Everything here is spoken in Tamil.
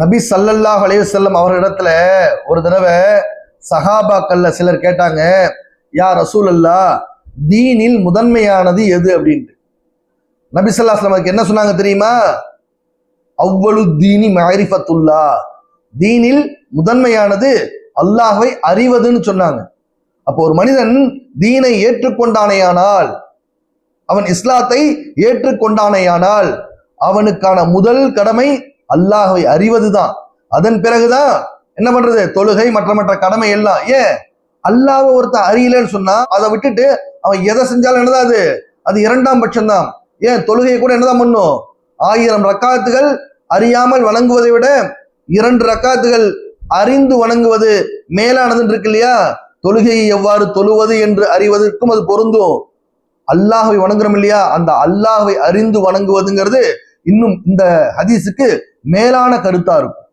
நபி சல்லல்லாஹ் அலையுசல்லம் அவர்களிடத்துல ஒரு தடவை சஹாபாக்கள்ல சிலர் கேட்டாங்க யா ரசூலல்லா தீனில் முதன்மையானது எது? அப்படின்ட்டு. நபி ஸல்லல்லாஹு அலைஹி என்ன சொன்னாங்க தெரியுமா? அவ்வளவு தீனி மாரிஃபத்துல்லா தீனில் முதன்மையானது அல்லாஹை அறிவதுன்னு சொன்னாங்க. அப்போ ஒரு மனிதன் தீனை ஏற்றுக்கொண்டானேயானால் அவன் இஸ்லாத்தை ஏற்றுக்கொண்டானேயானால் அவனுக்கான முதல் கடமை அல்லாஹ்வை அறிவதுதான். அதன் பிறகுதான் என்ன பண்றது? தொழுகை மற்ற மற்ற கடமை எல்லாம். ஏன்? அல்லாஹ்வை ஒருத்தன் அறியலன்னு சொன்னா அதை விட்டுட்டு அவன் எதை செஞ்சாலும் என்னதான் அது? அது இரண்டாம் பட்சம்தான். ஏன்? தொழுகையை கூட என்னதான் பண்ணும்? ஆயிரம் ரக்காத்துகள் அறியாமல் வணங்குவதை விட இரண்டு ரக்காத்துகள் அறிந்து வணங்குவது மேலானதுன்னு இருக்கு இல்லையா? தொழுகையை எவ்வாறு தொழுவது என்று அறிவதற்கும் அது பொருந்தும். அல்லாஹை வணங்குறோம் இல்லையா? அந்த அல்லாஹை அறிந்து வணங்குவதுங்கிறது இன்னும் இந்த ஹதீஸுக்கு மேலான கருத்தா இருக்கும்.